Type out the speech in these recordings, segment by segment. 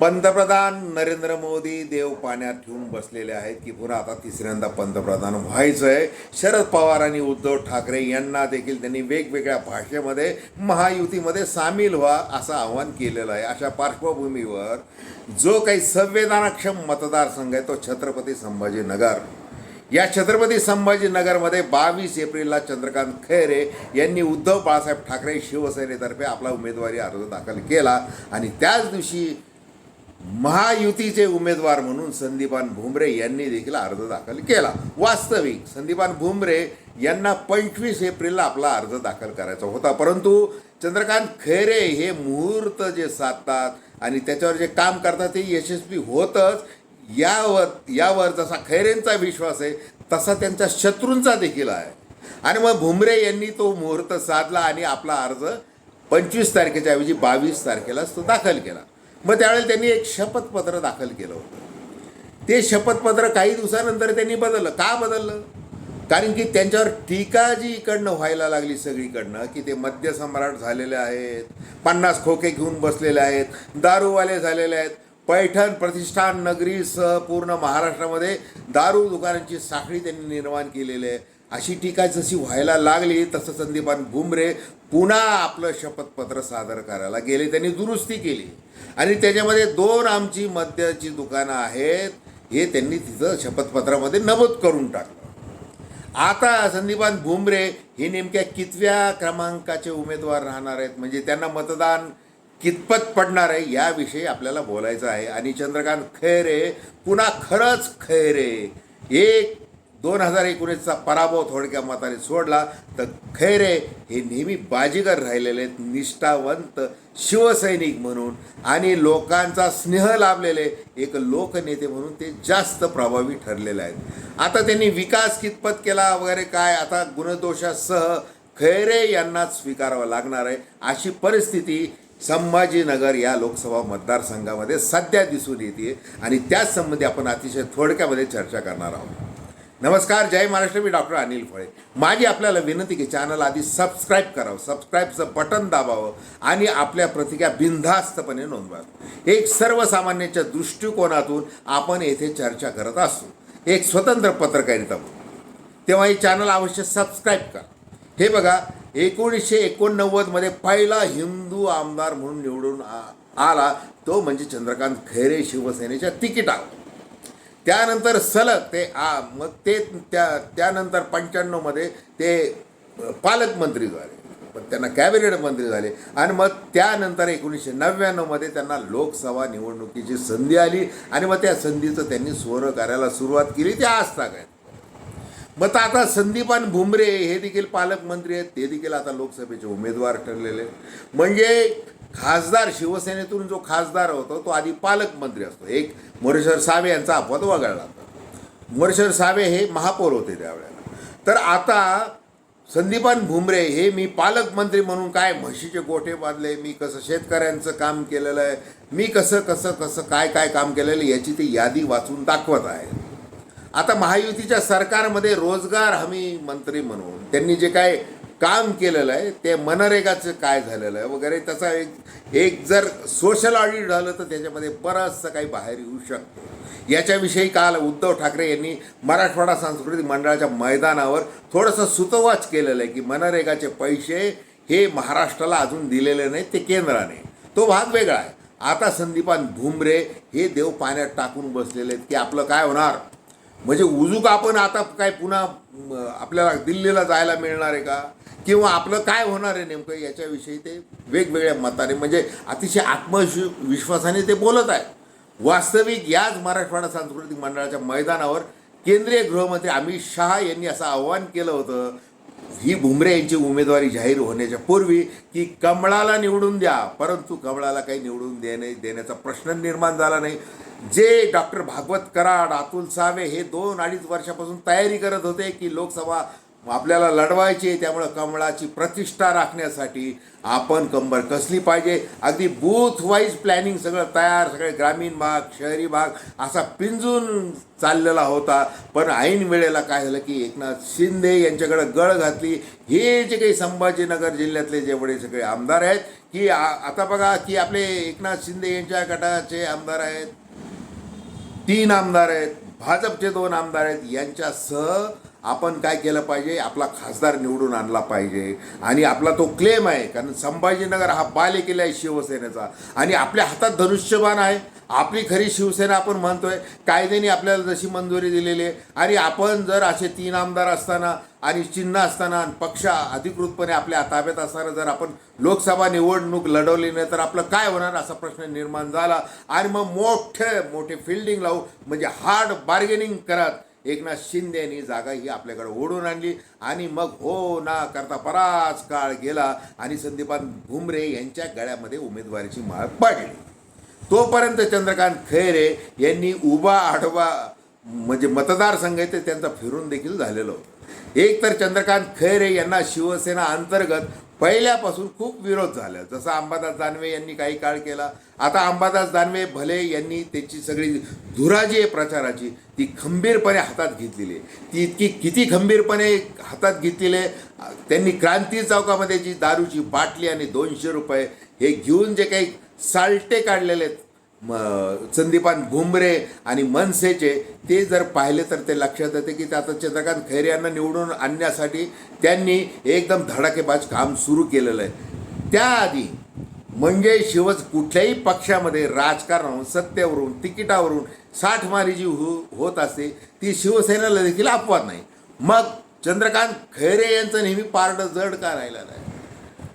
पंतप्रधान नरेंद्र मोदी देव पाण्यात ठेवून बसलेले आहेत की पुन्हा आता तिसऱ्यांदा पंतप्रधान व्हायचं आहे शरद पवार आणि उद्धव ठाकरे यांना देखील त्यांनी वेगवेगळ्या भाषेमध्ये महायुतीमध्ये सामील व्हा असं आवाहन केलेलं आहे. अशा पार्श्वभूमीवर जो काही संवेदनाक्षम मतदारसंघ आहे तो छत्रपती संभाजीनगर. या छत्रपती संभाजीनगरमध्ये बावीस एप्रिलला चंद्रकांत खैरे यांनी उद्धव बाळासाहेब ठाकरे शिवसेनेतर्फे आपला उमेदवारी अर्ज दाखल केला आणि त्याच दिवशी महायुतीचे उमेदवार म्हणून संदीपान भुमरे यांनी देखील अर्ज दाखल केला. वास्तविक संदीपान भुमरे यांना पंचवीस एप्रिलला आपला अर्ज दाखल करायचा होता. परंतु चंद्रकांत खैरे हे मुहूर्त जे साधतात आणि त्याच्यावर जे काम करतात ते यशस्वी होतच यावर यावर जसा खैरेंचा विश्वास आहे तसा त्यांच्या शत्रूंचा देखील आहे. आणि मग भुमरे यांनी तो मुहूर्त साधला आणि आपला अर्ज पंचवीस तारखेच्या ऐवजी बावीस तारखेलाच तो दाखल केला. मग त्यावेळेला त्यांनी एक शपथपत्र दाखल केलं होतं. ते शपथपत्र काही दिवसानंतर त्यांनी बदललं. का बदललं? कारण की त्यांच्यावर टीका जी इकडनं व्हायला लागली सगळीकडनं की ते मद्यसम्राट झालेले आहेत पन्नास खोके घेऊन बसलेले आहेत दारूवाले झालेले आहेत. पैठण प्रतिष्ठान नगरीसह पूर्ण महाराष्ट्रामध्ये दारू दुकानांची साखळी त्यांनी निर्माण केलेली आहे. अशी टीका जशी व्हायला लागली तसं संदीपान भुमरे पुन्हा आपलं शपथपत्र सादर करायला गेले. त्यांनी दुरुस्ती केली. आणि त्याच्यामध्ये दोन आमची मद्याची दुकानं आहेत हे त्यांनी तिथं शपथपत्रामध्ये नमूद करून टाकलं. आता संदीपान भुमरे हे नेमक्या कितव्या क्रमांकाचे उमेदवार राहणार आहेत? म्हणजे त्यांना मतदान कितपत पडणार आहे याविषयी आपल्याला बोलायचं आहे. आणि चंद्रकांत खैरे पुन्हा खरंच खैरे एक दोन हजार एकोणीसचा पराभव थोडक्या मताने सोडला तर खैरे हे नेहमी बाजीगर राहिलेले आहेत निष्ठावंत शिवसैनिक म्हणून आणि लोकांचा स्नेह लाभलेले एक लोकनेते म्हणून ते जास्त प्रभावी ठरलेले आहेत. आता त्यांनी विकास कितपत केला वगैरे काय आता गुणदोषासह खैरे यांनाच स्वीकारावं लागणार आहे अशी परिस्थिती संभाजीनगर या लोकसभा मतदारसंघामध्ये सध्या दिसून येते आणि त्याच संबंधी आपण अतिशय थोडक्यामध्ये चर्चा करणार आहोत. नमस्कार जय महाराष्ट्र मी डॉक्टर अनिल फळे. माझी आपल्याला विनंती की चॅनल आधी सबस्क्राईब करावं. सबस्क्राईबचं बटन दाबावं आणि आपल्या प्रतिक्रिया बिनधास्तपणे नोंदवावं एक सर्वसामान्याच्या दृष्टिकोनातून आपण येथे चर्चा करत असतो. एक स्वतंत्र पत्रकारिता म्हणून. तेव्हा हे चॅनल अवश्य सबस्क्राईब करा. हे बघा एकोणीसशे एकोणनव्वदमध्ये पहिला हिंदू आमदार म्हणून निवडून आ- आला तो म्हणजे चंद्रकांत खैरे शिवसेनेच्या तिकिटावर. त्यानंतर सलग ते आ मग ते त्या त्यानंतर पंच्याण्णवमध्ये ते पालकमंत्री झाले. पण त्यांना कॅबिनेट मंत्री झाले. आणि मग त्यानंतर एकोणीसशे नव्याण्णवमध्ये त्यांना लोकसभा निवडणुकीची संधी आली. आणि मग त्या संधीचं त्यांनी स्वर करायला सुरुवात केली. ते आज ताक आहेत मग आता संदीपान भुमरे हे देखील पालकमंत्री आहेत. ते देखील आता लोकसभेचे उमेदवार ठरलेले. आहेत. म्हणजे खासदार शिवसेनेतून जो खासदार होतो तो आधी पालकमंत्री असतो. एक मोरेश्वर सावे यांचा अपवाद वगळला होता. मोरेश्वर सावे हे महापौर होते त्यावेळेला. तर आता संदीपान भुमरे हे मी पालकमंत्री म्हणून काय म्हशीचे गोठे बांधले मी कसं शेतकऱ्यांचं काम केलेलं आहे मी कसं कसं कसं काय काय काम केलेलं आहे याची ती यादी वाचून दाखवत आहे. आता महायुतीच्या सरकारमध्ये रोजगार हमी मंत्री म्हणून त्यांनी जे काय काम केलेलं आहे ते मनरेगाचं काय झालेलं आहे वगैरे त्याचा एक एक जर सोशल ऑडिट झालं तर त्याच्यामध्ये बरंचसं काही बाहेर येऊ शकतं. याच्याविषयी काल उद्धव ठाकरे यांनी मराठवाडा सांस्कृतिक मंडळाच्या मैदानावर थोडंसं सुतवाच केलेलं आहे की मनरेगाचे पैसे हे महाराष्ट्राला अजून दिलेले नाही ते केंद्राने. तो भाग वेगळा आहे. आता संदीपान भुमरे हे देव पाण्यात टाकून बसलेले आहेत की आपलं काय होणार? म्हणजे उजूक आपण आता काय पुन्हा आपल्याला दिल्लीला जायला मिळणार आहे का? किंवा आपलं काय होणार आहे नेमकं याच्याविषयी ते वेगवेगळ्या मताने म्हणजे अतिशय आत्मविश्व विश्वासाने ते बोलत आहे वास्तविक याच मराठवाडा सांस्कृतिक मंडळाच्या मैदानावर केंद्रीय गृहमंत्री अमित शहा यांनी असं आवाहन केलं होतं. ही भुमरे यांची उमेदवारी जाहीर होण्याच्या पूर्वी की कमळाला निवडून द्या परंतु कमळाला काही निवडून देणे देण्याचा प्रश्न निर्माण झाला नाही. जे डॉक्टर भागवत कराड अतुल सावे हे दोन अडीच वर्षापासून तयारी करत होते की लोकसभा आपल्याला लढवायची आहे त्यामुळं कमळाची प्रतिष्ठा राखण्यासाठी आपण कंबर कसली पाहिजे? अगदी बूथ वाईज प्लॅनिंग सगळं तयार सगळे ग्रामीण भाग शहरी भाग असा पिंजून चाललेला होता. पण ऐन वेळेला काय झालं की एकनाथ शिंदे यांच्याकडं गळ घातली. हे जे काही संभाजीनगर जिल्ह्यातले जेवढे सगळे आमदार आहेत की आता बघा की आपले एकनाथ शिंदे यांच्या गटाचे आमदार आहेत तीन आमदार आहेत भाजपचे दोन आमदार आहेत यांच्यासह आपण काय केलं पाहिजे? आपला खासदार निवडून आणला पाहिजे. आणि आपला तो क्लेम आहे कारण संभाजीनगर हा बालेकिल्ला आहे शिवसेनेचा. आणि आपल्या हातात धनुष्यबाण आहे. आपली खरी शिवसेना आपण म्हणतोय. कायद्याने आपल्याला जशी मंजुरी दिलेली आहे. आणि आपण जर असे तीन आमदार असताना आणि चिन्ह असताना आणि पक्ष अधिकृतपणे आपल्या ताब्यात असताना जर आपण लोकसभा निवडणूक लढवली नाही तर आपलं काय होणार असा प्रश्न निर्माण झाला. आणि मग मोठे मोठे फिल्डिंग लावू म्हणजे हार्ड बार्गेनिंग करत एकनाथ शिंदे यांनी जागा ही आपल्याकडे ओढून आणली आणि मग हो ना करता बराच काळ गेला आणि संदीपान भुमरे यांच्या गळ्यामध्ये उमेदवारीची माळ पडली. तोपर्यंत चंद्रकांत खैरे यांनी उभा आडवा म्हणजे मतदारसंघ आहे ते त्यांचा फिरून देखील झालेलं होतं. एक तर चंद्रकांत खैरे यांना शिवसेना अंतर्गत पहिल्यापासून खूप विरोध झाला. जसं अंबादास दानवे यांनी काही काळ केला आता अंबादास दानवे भले यांनी त्याची सगळी धुराजी आहे प्रचाराची ती खंबीरपणे हातात घेतलेली आहे. ती इतकी किती खंबीरपणे हातात घेतलेली आहे. त्यांनी क्रांती चौकामध्ये जी दारूची बाटली आणि दोनशे रुपये हे घेऊन जे काही साल्टे काढलेले आहेत म संदीपान घुमरे आणि मनसेचे ते जर पाहिले तर ते लक्षात येते की ते आता चंद्रकांत खैरे यांना निवडून आणण्यासाठी त्यांनी एकदम धडाकेबाज काम सुरू केलेलं आहे. त्याआधी म्हणजे शिवच कुठल्याही पक्षामध्ये राजकारणावरून सत्तेवरून तिकिटावरून साठमारी जी हो होत असते ती शिवसेनेला देखील अपवाद नाही. मग चंद्रकांत खैरे यांचं नेहमी पारडं जड का राहिलेलं नाही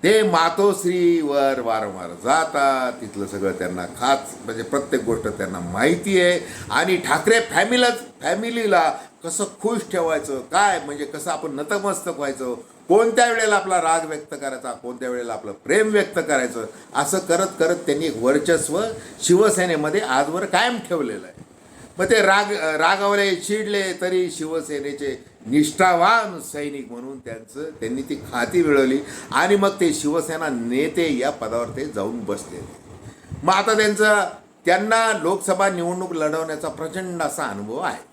ते मातोश्रीवर वारंवार जातात. तिथलं सगळं त्यांना खास म्हणजे प्रत्येक गोष्ट त्यांना माहिती आहे. आणि ठाकरे फॅमिलाच फॅमिलीला कसं खुश ठेवायचं काय म्हणजे कसं आपण नतमस्तक व्हायचं कोणत्या वेळेला आपला राग व्यक्त करायचा कोणत्या वेळेला आपलं प्रेम व्यक्त करायचं असं करत करत त्यांनी एक वर्चस्व शिवसेनेमध्ये आजवर कायम ठेवलेलं आहे. मग ते राग रागावले चिडले तरी शिवसेनेचे निष्ठावान सैनिक म्हणून त्यांचं त्यांनी ती खाती मिळवली आणि मग ते शिवसेना नेते या पदावर ते जाऊन बसले. मग आता त्यांचं त्यांना लोकसभा निवडणूक लढवण्याचा प्रचंड असा अनुभव आहे.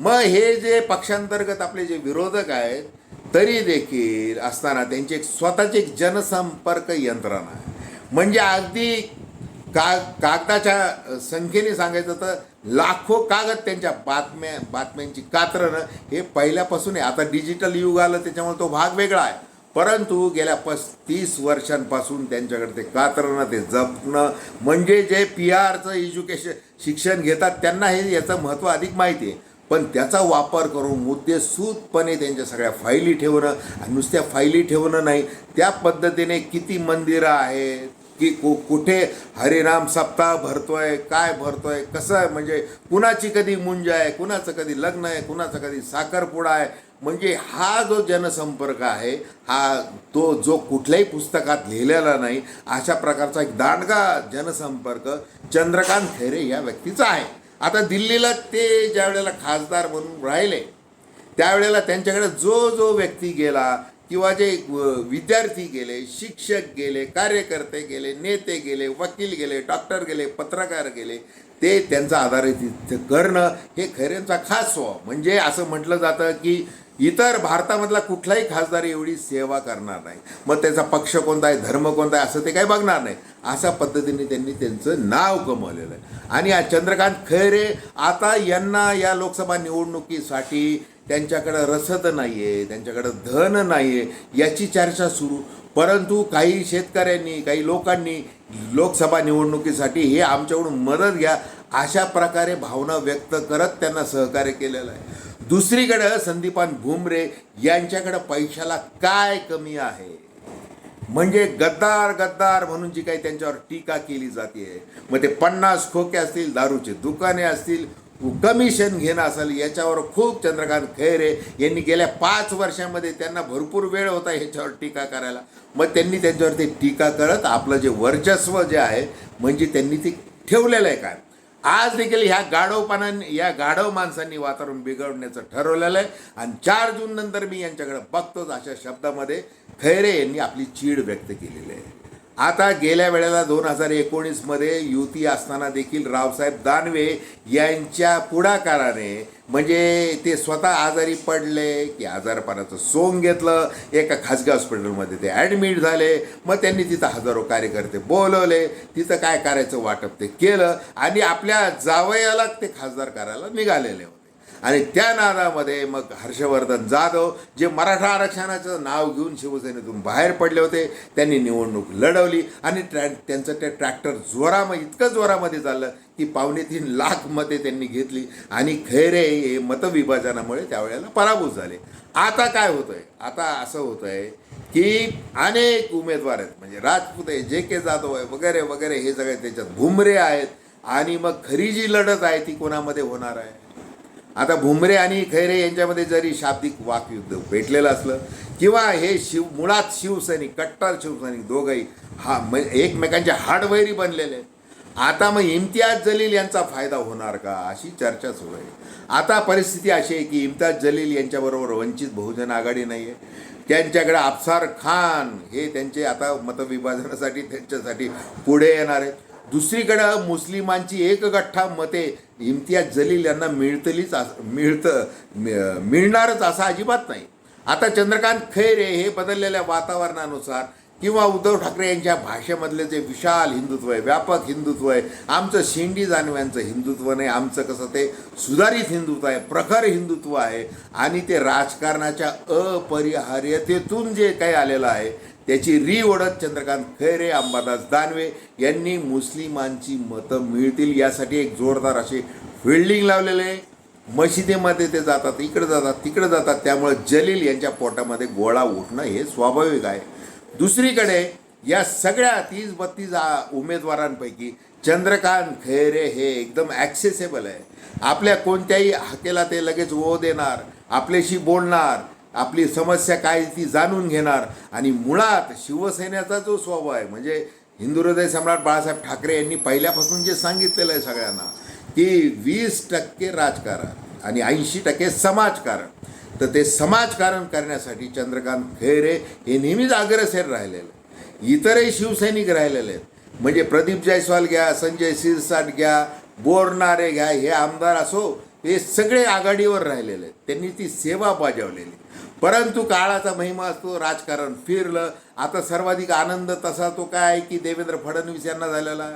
मग हे जे पक्षांतर्गत आपले जे विरोधक आहेत तरी देखील असताना त्यांची एक स्वतःची एक जनसंपर्क यंत्रणा आहे. म्हणजे अगदी का कागदाच्या संख्येने सांगायचं तर लाखो कागद त्यांच्या बातम्या बातम्यांची कात्रणं हे पहिल्यापासून आहे. आता डिजिटल युग आलं त्याच्यामुळे तो भाग वेगळा आहे. परंतु गेल्या पस्तीस वर्षांपासून त्यांच्याकडे ते कातरणं ते जपणं म्हणजे जे पी आरचं एज्युकेशन शिक्षण घेतात त्यांना हे याचं महत्त्व अधिक माहिती आहे. पण त्याचा वापर करून मुद्देसूदपणे त्यांच्या सगळ्या फायली ठेवणं आणि नुसत्या फायली ठेवणं नाही त्या पद्धतीने किती मंदिरं आहेत की कु कुठे हरिराम सप्ताह भरतोय काय भरतोय कसं आहे? म्हणजे कुणाची कधी मुंज आहे कुणाचं कधी लग्न आहे कुणाचं कधी साखरपुडा आहे? म्हणजे हा जो जनसंपर्क आहे हा तो जो कुठल्याही पुस्तकात लिहिलेला नाही अशा प्रकारचा एक दांडगा जनसंपर्क चंद्रकांत खैरे या व्यक्तीचा आहे. आता दिल्लीला ते ज्या वेळेला खासदार म्हणून राहिले त्यावेळेला त्यांच्याकडे जो जो व्यक्ती गेला किंवा जे विद्यार्थी गेले शिक्षक गेले कार्यकर्ते गेले नेते गेले वकील गेले डॉक्टर गेले पत्रकार गेले ते त्यांचा आधारित करणं हे खैरेंचा खास स्वभाव. म्हणजे असं म्हटलं जातं की इतर भारतामधला कुठलाही खासदार एवढी सेवा करणार नाही. मग त्याचा पक्ष कोणता आहे धर्म कोणता आहे असं ते काही बघणार नाही. अशा पद्धतीने त्यांनी त्यांचं नाव कमवलेलं आहे. आणि चंद्रकांत खैरे आता यांना या लोकसभा निवडणुकीसाठी त्यांच्याकडं रसद नाही आहे त्यांच्याकडं धन नाही आहे याची चर्चा सुरू. परंतु काही शेतकऱ्यांनी काही लोकांनी लोकसभा निवडणुकीसाठी हे आमच्याकडून मदत घ्या अशा प्रकारे भावना व्यक्त करत त्यांना सहकार्य केलेलं आहे. दुसरीकडं संदीपान भुमरे यांच्याकडं पैशाला काय कमी आहे? म्हणजे गद्दार गद्दार म्हणून जी काही त्यांच्यावर टीका केली जाते मग ते पन्नास खोके असतील दारूचे दुकाने असतील कमिशन घेणं असेल याच्यावर खूप चंद्रकांत खैरे यांनी गेल्या पाच वर्षामध्ये त्यांना भरपूर वेळ होता ह्याच्यावर टीका करायला. मग त्यांनी त्यांच्यावरती टीका करत आपलं जे वर्चस्व जे आहे म्हणजे त्यांनी ते ठेवलेलं आहे काय आज देखील ह्या गाढवपणाने या गाढव माणसांनी वातावरण बिघडण्याचं ठरवलेलं आहे. आणि चार जून नंतर मी यांच्याकडे बघतोच अशा शब्दामध्ये खैरे यांनी आपली चीड व्यक्त केलेली आहे. आता गेल्या वेळेला दोन हजार एकोणीसमध्ये युती असताना देखील रावसाहेब दानवे यांच्या पुढाकाराने म्हणजे ते स्वतः आजारी पडले की आजारपणाचं सोंग घेतलं एका खाजगी हॉस्पिटलमध्ये ते ॲडमिट झाले मग त्यांनी तिथं हजारो कार्यकर्ते बोलवले तिथं काय करायचं वाटप ते केलं आणि आपल्या जावयाला ते खासदार करायला निघालेले होते. आणि त्या नादामध्ये मग हर्षवर्धन जाधव जे मराठा आरक्षणाचं नाव घेऊन शिवसेनेतून बाहेर पडले होते त्यांनी निवडणूक लढवली आणि ट्रॅ त्यांचं ते ट्रॅक्टर जोरामध्ये इतकं जोरामध्ये चाललं की पावणे तीन लाख मते त्यांनी घेतली आणि खैरे हे मतविभाजनामुळे त्यावेळेला पराभूत झाले. आता काय होतंय? आता असं होतंय की अनेक उमेदवार आहेत. म्हणजे राजपूत आहे जे के जाधव आहे वगैरे वगैरे हे सगळे त्याच्यात भुमरे आहेत आणि मग खरी जी लढत आहे ती कोणामध्ये होणार आहे? आता भुमरे आणि खैरे यांच्यामध्ये जरी शाब्दिक वाकयुद्ध भेटलेलं असलं किंवा हे शिव मुळात शिवसैनिक कट्टर शिवसैनिक दोघंही हा म एकमेकांचे हाडवैरी बनलेले आता मग इम्तियाज जलील यांचा फायदा होणार का अशी चर्चा सुरू आहे. आता परिस्थिती अशी आहे की इम्तियाज जलील यांच्याबरोबर वंचित बहुजन आघाडी नाही आहे त्यांच्याकडे अफसार खान हे त्यांचे आता मतविभाजनासाठी त्यांच्यासाठी पुढे येणार आहेत. दुसरीकडं मुस्लिमांची एक गठ्ठा मते इम्तियाज जलील यांना मिळतलीच अस मिळतं मिळणारच असं अजिबात नाही. आता चंद्रकांत खैरे हे बदललेल्या वातावरणानुसार किंवा उद्धव ठाकरे यांच्या भाषेमधले जे विशाल हिंदुत्व आहे व्यापक हिंदुत्व आहे आमचं शेंडी जानव्यांचं हिंदुत्व नाही आमचं कसं ते सुधारित हिंदुत्व आहे प्रखर हिंदुत्व आहे आणि ते राजकारणाच्या अपरिहार्यतेतून जे काही आलेलं आहे त्याची री ओढत चंद्रकांत खैरे अंबादास दानवे यांनी मुस्लिमांची मतं मिळतील. यासाठी एक जोरदार असे फिल्डिंग लावलेले आहे. मशिदीमध्ये ते जातात इकडे जातात तिकडे जातात. त्यामुळे जलील यांच्या पोटामध्ये गोळा उठणं हे स्वाभाविक आहे. दुसरीकडे या सगळ्या तीस बत्तीस उमेदवारांपैकी चंद्रकांत खैरे हे एकदम ॲक्सेसेबल आहे. आपल्या कोणत्याही हाकेला ते लगेच ओ देणार आपल्याशी बोलणार आपली समस्या काय ती जाणून घेणार. आणि मुळात शिवसेनेचा जो स्वभाव आहे म्हणजे हिंदू हृदय सम्राट बाळासाहेब ठाकरे यांनी पहिल्यापासून जे सांगितलेलं आहे सगळ्यांना की वीस टक्के राजकारण आणि ऐंशी टक्के समाजकारण. तर ते समाजकारण करण्यासाठी चंद्रकांत खैरे हे नेहमीच अग्रसेर राहिलेले इतरही शिवसैनिक राहिलेले आहेत. म्हणजे प्रदीप जयस्वाल घ्या संजय सिरसाट घ्या बोरनारे घ्या हे आमदार असो हे सगळे आघाडीवर राहिलेले आहेत. त्यांनी ती सेवा बजावलेली परंतु काळाचा महिमा असतो राजकारण फिरलं. आता सर्वाधिक आनंद तसा तो काय आहे की देवेंद्र फडणवीस यांना झालेला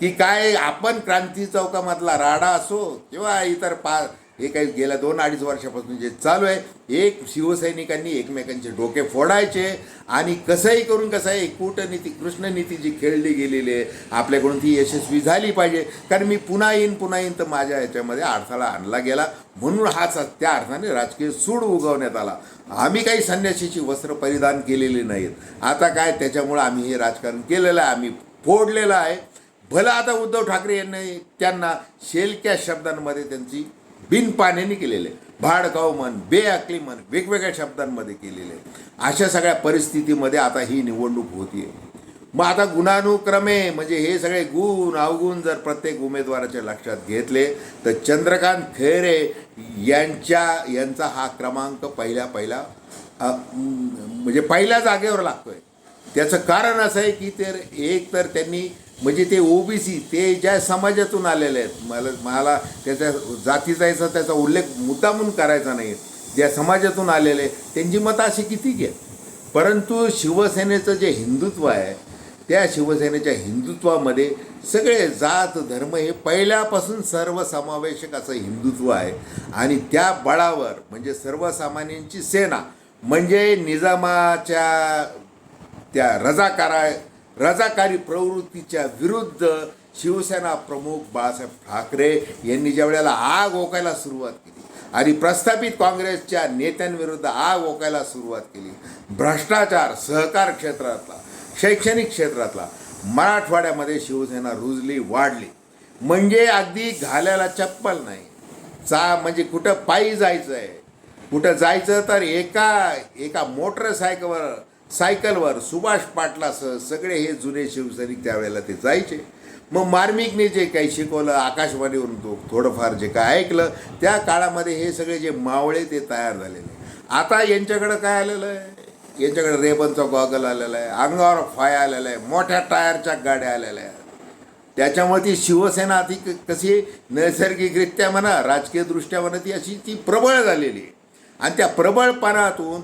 की काय आपण क्रांती चौकामधला राडा असो किंवा इतर पा हे काही गेल्या दोन अडीच वर्षापासून जे चालू आहे एक शिवसैनिकांनी एकमेकांचे डोके फोडायचे आणि कसंही करून कसं आहे कूटनीती कृष्णनीती जी खेळली गेलेली आहे आपल्याकडून ती यशस्वी झाली पाहिजे. कारण मी पुन्हा येईन पुन्हा येईन तर माझ्या याच्यामध्ये अडथळा आणला गेला. म्हणून हाच त्या अर्थाने राजकीय सूड उगवण्यात आला. आम्ही काही संन्याशीची वस्त्र परिधान केलेली नाहीत. आता काय त्याच्यामुळं आम्ही हे राजकारण केलेलं आहे आम्ही फोडलेलं आहे. भलं आता उद्धव ठाकरे यांनी त्यांना शेलक्या शब्दांमध्ये त्यांची बिनपाण्याने केलेले. भाडकाव म्हण बेअकली म्हण वेगवेगळ्या शब्दांमध्ये केलेले. अशा सगळ्या परिस्थितीमध्ये आता ही निवडणूक होतीये. मग आता गुणानुक्रमे म्हणजे हे सगळे गुण अवगुण जर प्रत्येक उमेदवाराच्या लक्षात घेतले तर चंद्रकांत खैरे यांच्या यांचा हा क्रमांक पहिल्या पहिला म्हणजे पहिल्या जागेवर लागतोय. त्याचं कारण असं आहे की तर एक तर त्यांनी म्हणजे ते ओबीसी ते ज्या समाजातून आलेले आहेत मला मला त्याच्या जातीचा याचा त्याचा उल्लेख मुद्दामून करायचा नाही. ज्या समाजातून आलेले त्यांची मतं अशी किती घ्या परंतु शिवसेनेचं जे हिंदुत्व आहे त्या शिवसेनेच्या हिंदुत्वामध्ये सगळे जात धर्म हे पहिल्यापासून सर्वसमावेशक असं हिंदुत्व आहे. आणि त्या बळावर म्हणजे सर्वसामान्यांची सेना म्हणजे निजामाच्या त्या रजाकारा रजाकारी प्रवृत्तीच्या विरुद्ध शिवसेना प्रमुख बाळासाहेब ठाकरे यांनी ज्या वेळेला आग ओकायला सुरुवात केली आणि प्रस्थापित काँग्रेसच्या नेत्यांविरुद्ध आग ओकायला सुरुवात केली भ्रष्टाचार सहकार क्षेत्रातला शैक्षणिक क्षेत्रातला मराठवाड्यामध्ये शिवसेना रुजली वाढली. म्हणजे अगदी घालायला चप्पल नाही. चा म्हणजे कुठं पायी जायचं आहे कुठं जायचं तर एका एका मोटरसायकलवर सायकलवर सुभाष पाटलासह सगळे हे जुने शिवसैनिक त्यावेळेला ते जायचे. मग मार्मिकने जे काही शिकवलं आकाशवाणीवरून तो थोडंफार जे काय ऐकलं त्या काळामध्ये हे सगळे जे मावळे ते तयार झालेले. आता यांच्याकडं काय आलेलं आहे? यांच्याकडे रेबनचा गॉगल आलेला आहे अंगावर फाय आलेला आहे मोठ्या टायरच्या गाड्या आलेल्या आहेत. त्याच्यामुळे ती शिवसेना ती कशी नैसर्गिकरित्या म्हणा राजकीयदृष्ट्या म्हणा ती अशी ती प्रबळ झालेली आहे. आणि त्या प्रबळपणातून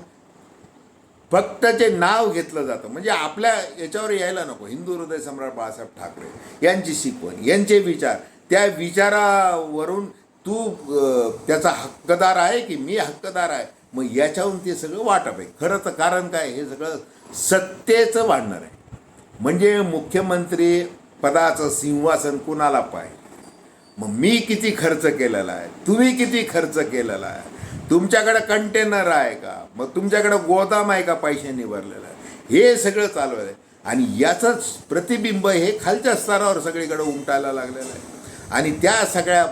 फक्त जे नाव घेतलं जातं म्हणजे आपल्या याच्यावर यायला नको. हिंदू हृदय सम्राट बाळासाहेब ठाकरे यांची शिकवण यांचे विचार त्या विचारावरून तू त्याचा हक्कदार आहे की मी हक्कदार आहे? मग याच्याहून ते सगळं वाटप आहे. खरं तर कारण काय हे सगळं सत्तेचं वाढणार आहे. म्हणजे मुख्यमंत्री पदाचं सिंहासन कुणाला पाहिजे? मग मी किती खर्च केलेला आहे? तुम्ही किती खर्च केलेला आहे? तुमच्याकडं कंटेनर आहे का? मग तुमच्याकडं गोदाम आहे का पैशांनी भरलेला आहे हे सगळं चालू आहे. आणि याचंच प्रतिबिंब हे खालच्या स्तरावर सगळीकडे उमटायला लागलेलं आहे. आणि त्या सगळ्या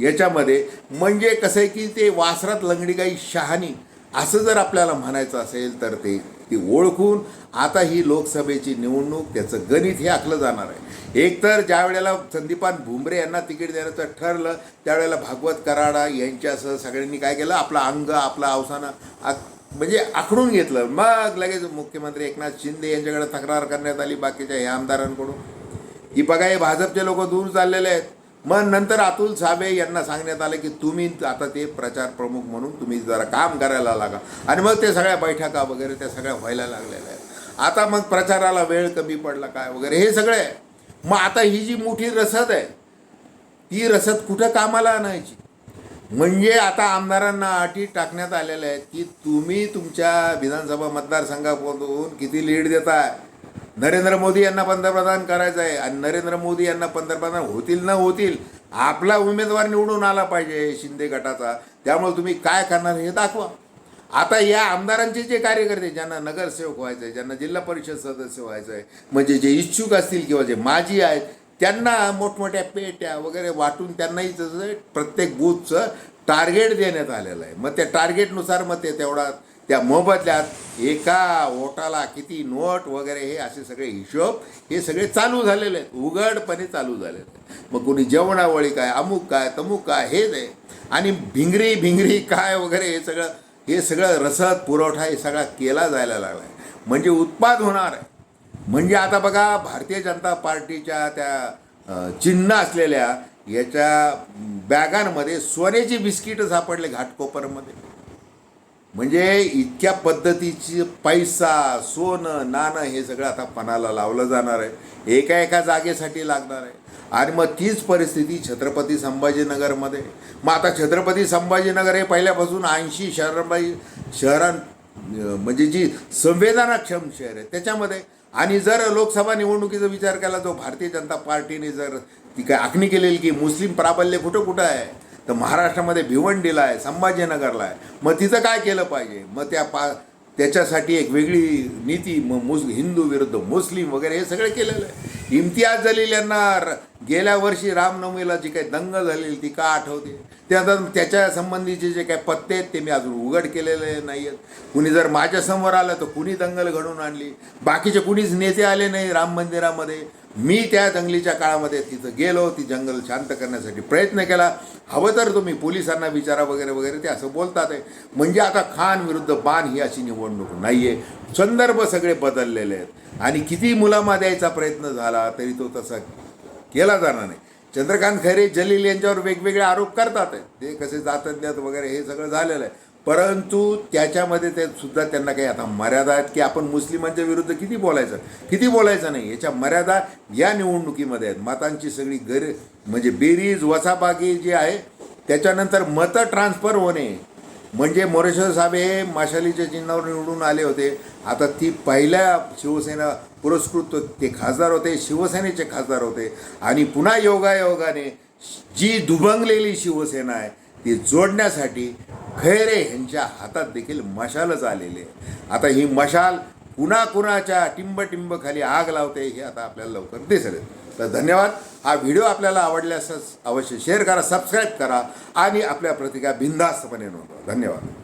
याच्यामध्ये म्हणजे कसं आहे की ते वासरात लंगडी काही शहाणी असं जर आपल्याला म्हणायचं असेल तर ते ती ओळखून आता ही लोकसभेची निवडणूक त्याचं गणित हे आखलं जाणार आहे. एकतर ज्या वेळेला संदीपान भुमरे यांना तिकीट देण्याचं ठरलं त्यावेळेला भागवत कराडा यांच्यासह सगळ्यांनी काय केलं? आपलं अंग आपला अवसानं म्हणजे आखडून घेतलं. मग लगेच मुख्यमंत्री एकनाथ शिंदे यांच्याकडे तक्रार करण्यात आली बाकीच्या ह्या आमदारांकडून. की बघा हे भाजपचे लोक दूर चाललेले आहेत. मग नंतर अतुल साबे यांना सांगण्यात आलं की तुम्ही आता ते प्रचार प्रमुख म्हणून तुम्ही जरा काम करायला लागा. आणि मग ते सगळ्या बैठका वगैरे त्या सगळ्या व्हायला लागलेल्या आहेत. आता मग प्रचाराला वेळ कमी पडला काय वगैरे हे सगळं आहे. मग आता ही जी मोठी रसद आहे ती रसद कुठं कामाला आणायची? म्हणजे आता आमदारांना अटी टाकण्यात आलेल्या आहेत की तुम्ही तुमच्या विधानसभा मतदारसंघामधून किती लीड देताय? नरेंद्र मोदी यांना पंतप्रधान करायचं आहे आणि नरेंद्र मोदी यांना पंतप्रधान होतील न होतील आपला उमेदवार निवडून आला पाहिजे शिंदे गटाचा. त्यामुळे तुम्ही काय करणार हे दाखवा. आता या आमदारांचे जे कार्यकर्ते ज्यांना नगरसेवक व्हायचं आहे ज्यांना जिल्हा परिषद सदस्य व्हायचं आहे म्हणजे जे इच्छुक असतील किंवा जे माजी आहेत त्यांना मोठमोठ्या पेट्या वगैरे वाटून त्यांनाही तसं प्रत्येक बूथचं टार्गेट देण्यात आलेलं आहे. मग त्या टार्गेटनुसार मग ते तेवढा त्या मोबदल्यात एका वोटाला किती नोट वगैरे हे असे सगळे हिशोब हे सगळे चालू झालेले आहेत. उघडपणे चालू झालेले आहेत. मग कोणी जेवणावळी काय अमुक काय तमुक काय हेच आहे आणि भिंगरी भिंगरी काय वगैरे हे सगळं हे सगळं रसद पुरवठा हे सगळा केला जायला लागला आहे म्हणजे उत्पाद होणार आहे. म्हणजे आता बघा भारतीय जनता पार्टीच्या त्या चिन्ह असलेल्या याच्या बॅगांमध्ये सोन्याची बिस्किटं सापडले घाटकोपरमध्ये. म्हणजे इतक्या पद्धतीची पैसा सोनं नाणं हे सगळं आता पणाला लावलं जाणार आहे. एका एका जागेसाठी लागणार आहे. आणि मग तीच परिस्थिती छत्रपती संभाजीनगरमध्ये. मग आता छत्रपती संभाजीनगर हे पहिल्यापासून ऐंशी शहरांबाई शहरां म्हणजे जी संवेदनाक्षम शहर आहे त्याच्यामध्ये. आणि जर लोकसभा निवडणुकीचा विचार केला जो भारतीय जनता पार्टीने जर ती काय आखणी केलेली की मुस्लिम प्राबल्य कुठं कुठं आहे? तर महाराष्ट्रामध्ये भिवंडीला आहे संभाजीनगरला आहे. मग तिचं काय केलं पाहिजे? मग त्या पा त्याच्यासाठी एक वेगळी नीती मग मुस हिंदू विरुद्ध मुस्लिम वगैरे हे सगळं केलेलं आहे. इम्तियाज जलील यांना र- गेल्या वर्षी रामनवमीला जी काही दंग झालेली ती का आठवते? त्या त्याच्या संबंधीचे जे काही पत्ते आहेत ते मी अजून उघड केलेले नाही आहेत. कुणी जर माझ्यासमोर आलं तर कुणी दंगल घडवून आणली? बाकीचे कुणीच नेते आले नाही राम मंदिरामध्ये. मी त्या दंगलीच्या काळामध्ये तिथं गेलो ती जंगल शांत करण्यासाठी प्रयत्न केला. हवं तर तुम्ही पोलिसांना विचारा वगैरे वगैरे ते असं बोलतात आहे. म्हणजे आता खान विरुद्ध बाण ही अशी निवडणूक नाही आहे संदर्भ सगळे बदललेले आहेत. आणि किती मुलामा द्यायचा प्रयत्न झाला तरी तो तसा केला जाणार नाही. चंद्रकांत खैरे जलील यांच्यावर वेगवेगळे आरोप करतात ते कसे जातज्ञात वगैरे हे सगळं झालेलं आहे. परंतु त्याच्यामध्ये ते सुद्धा त्यांना काही आता मर्यादा आहेत की आपण मुस्लिमांच्या विरुद्ध किती बोलायचं? किती बोलायचं नाही. याच्या मर्यादा या निवडणुकीमध्ये आहेत. मतांची सगळी गर म्हणजे बेरीज वसाबागी जी आहे त्याच्यानंतर मतं ट्रान्सफर होणे म्हणजे मोरेश्वर साहेब हे माशालीच्या चिन्हावर निवडून आले होते. आता ती पहिल्या शिवसेना पुरस्कृत ते खासदार होते शिवसेनेचे खासदार होते. आणि पुन्हा योगायोगाने जी दुभंगलेली शिवसेना आहे ती जोडण्यासाठी खैरे ह्यांच्या हातात देखील मशालच आलेली. आहे आता ही मशाल कुणाकुणाच्या टिंब खाली आग लावते हे आता आपल्याला लवकर दिसेल. तर धन्यवाद. हा व्हिडिओ आपल्याला आवडल्यास अवश्य शेअर करा सबस्क्राईब करा आणि आपल्या प्रतिका बिनधास्तपणे नोंदवा. धन्यवाद.